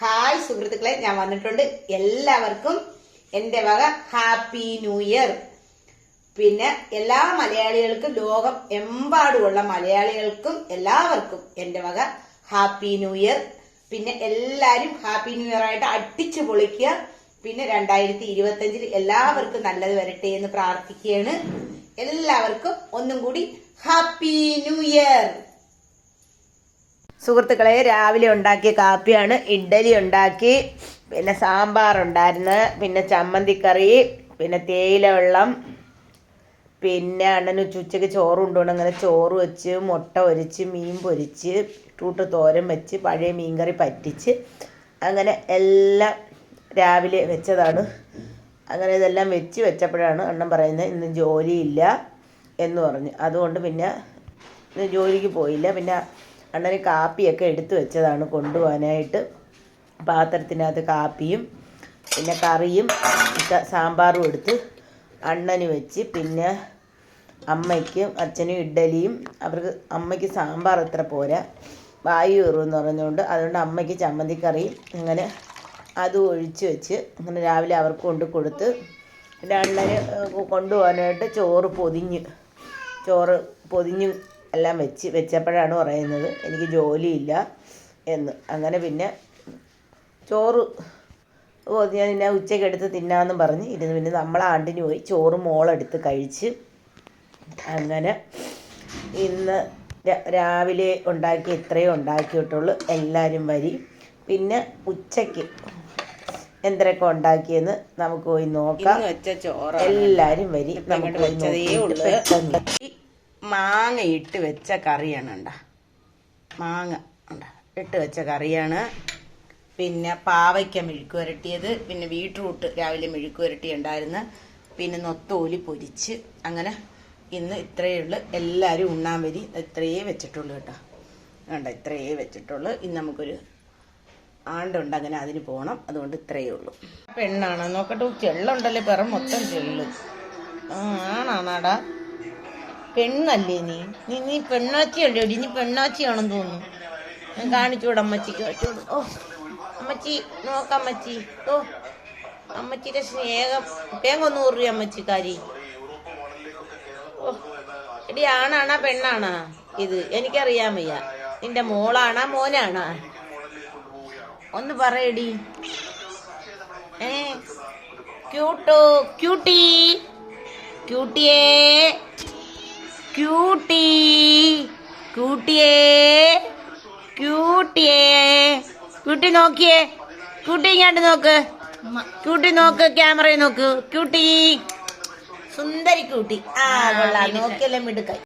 Hi സുഹൃത്തുക്കളെ ഞാൻ വന്നിട്ടുണ്ട്. എല്ലാവർക്കും എന്റെ വക ഹാപ്പി ന്യൂ ഇയർ. പിന്നെ എല്ലാ മലയാളികൾക്കും ലോകം എമ്പാടുമുള്ള മലയാളികൾക്കും എല്ലാവർക്കും എന്റെ വക ഹാപ്പി ന്യൂ ഇയർ. പിന്നെ എല്ലാരും ഹാപ്പി ന്യൂ ഇയർ ആയിട്ട് അടിച്ചു പൊളിക്കുക. പിന്നെ രണ്ടായിരത്തി ഇരുപത്തി അഞ്ചിൽ എല്ലാവർക്കും നല്ലത് വരട്ടെ എന്ന് പ്രാർത്ഥിക്കുകയാണ്. എല്ലാവർക്കും ഒന്നും കൂടി ഹാപ്പി ന്യൂ ഇയർ. സുഹൃത്തുക്കളെ രാവിലെ ഉണ്ടാക്കിയ കാപ്പിയാണ്. ഇഡ്ഡലി ഉണ്ടാക്കി. പിന്നെ സാമ്പാർ ഉണ്ടായിരുന്നു. പിന്നെ ചമ്മന്തിക്കറി പിന്നെ തേയില വെള്ളം പിന്നെ അണ്ണന് ഉച്ചയ്ക്ക് ചോറ് കൊണ്ടുപോകണം. അങ്ങനെ ചോറ് വെച്ച് മുട്ട ഒരിച്ച് മീൻ പൊരിച്ച് ബീട്രൂട്ട് തോരൻ വെച്ച് പഴയ മീൻകറി പറ്റിച്ച്. അങ്ങനെ എല്ലാം രാവിലെ വെച്ചതാണ്. അങ്ങനെ ഇതെല്ലാം വെച്ച് വെച്ചപ്പോഴാണ് അണ്ണൻ പറയുന്നത് ഇന്ന് ജോലിയില്ല എന്ന് പറഞ്ഞു. അതുകൊണ്ട് പിന്നെ ജോലിക്ക് പോയില്ല. പിന്നെ അണ്ണന് കാപ്പിയൊക്കെ എടുത്തു വെച്ചതാണ് കൊണ്ടുപോകാനായിട്ട്. പാത്രത്തിനകത്ത് കാപ്പിയും പിന്നെ കറിയും സാമ്പാറും എടുത്ത് അണ്ണന് വെച്ച് പിന്നെ അമ്മയ്ക്കും അച്ഛനും ഇഡ്ഡലിയും. അവർക്ക് അമ്മയ്ക്ക് സാമ്പാർ അത്ര പോരാ. വായു കയറുമെന്ന് പറഞ്ഞുകൊണ്ട് അതുകൊണ്ട് അമ്മയ്ക്ക് ചമ്മന്തിക്കറിയും അങ്ങനെ അതും ഒഴിച്ച് വെച്ച് അങ്ങനെ രാവിലെ അവർക്ക് കൊണ്ട് കൊടുത്ത് പിന്നെ അണ്ണന് കൊണ്ടുപോകാനായിട്ട് ചോറ് പൊതിഞ്ഞ് ചോറ് പൊതിഞ്ഞ് എല്ലാം വെച്ച് വെച്ചപ്പോഴാണ് പറയുന്നത് എനിക്ക് ജോലിയില്ല എന്ന്. അങ്ങനെ പിന്നെ ചോറ് ഞാൻ പിന്നെ ഉച്ചയ്ക്ക് എടുത്ത് തിന്നാമെന്നും പറഞ്ഞ് ഇരുന്ന് പിന്നെ നമ്മൾ ആണ്ടിന് പോയി ചോറ് മോളെടുത്ത് കഴിച്ച് അങ്ങനെ ഇന്ന് രാവിലെ ഉണ്ടാക്കി ഇത്രയും ഉണ്ടാക്കിയിട്ടുള്ളൂ. എല്ലാവരും വരി. പിന്നെ ഉച്ചയ്ക്ക് എന്തൊക്കെ ഉണ്ടാക്കിയെന്ന് നമുക്ക് പോയി നോക്കാം. എല്ലാവരും വരി. നമുക്ക് പോയി. പെട്ടെന്ന് മാങ്ങ ഇട്ട് വെച്ച കറിയാണ് ഉണ്ടാ മാങ്ങ ഉണ്ട ഇട്ട് വെച്ച കറിയാണ്. പിന്നെ പാവയ്ക്ക മെഴുക്ക് പുരട്ടിയത് പിന്നെ ബീട്രൂട്ട് രാവിലെ മെഴുക്ക് പുരട്ടി ഉണ്ടായിരുന്നു. പിന്നെ നൊത്തോലി പൊരിച്ച് അങ്ങനെ ഇന്ന് ഇത്രയേ ഉള്ളു. എല്ലാവരും ഉണ്ണാൻ വരി ഇത്രയേ വെച്ചിട്ടുള്ളൂ കേട്ടോ. വേണ്ട ഇത്രയേ വെച്ചിട്ടുള്ളൂ. ഇന്ന് നമുക്കൊരു ആണ്ടുണ്ട് അങ്ങനെ അതിന് പോകണം അതുകൊണ്ട് ഇത്രയേ ഉള്ളൂ. പെണ്ണാണോ നോക്കട്ടെ ചെള്ളുണ്ടല്ലേ പിറം മൊത്തം ചെള്ളു. ആണാണാടാ. പെണ്ണല്ലേ നീ? നീ നീ പെണ്ണാച്ചിയല്ലേ? എടി നീ പെണ്ണാച്ചിയാണെന്ന് തോന്നുന്നു. ഞാൻ കാണിച്ചുകൂടെ അമ്മച്ചിക്ക്. ഓ അമ്മച്ചി നോക്കാം അമ്മച്ചി. ഓ അമ്മച്ചിയുടെ സ്നേഹം. തേങ്ങൊന്നൂറ് രൂപ അമ്മച്ചിക്കാരി. ഓ എടി ആണാണാ പെണ്ണാണാ ഇത്? എനിക്കറിയാൻ വയ്യ. നിന്റെ മോളാണാ മോനാണാ? ഒന്ന് പറയടി ഏ ക്യൂട്ടോ ക്യൂട്ടി. ക്യൂട്ടിയേ. ക്യൂട്ടി ക്യൂട്ടിയേ ക്യൂട്ടിയേ ക്യൂട്ടി നോക്കിയേ. ക്യൂട്ടി ഇങ്ങോട്ട് നോക്ക്. ക്യൂട്ടി നോക്ക് ക്യാമറയിൽ നോക്ക്. ക്യൂട്ടി സുന്ദരി ക്യൂട്ടി ആ കൊള്ളാം. നോക്കിയല്ലേ മിടുക്കായി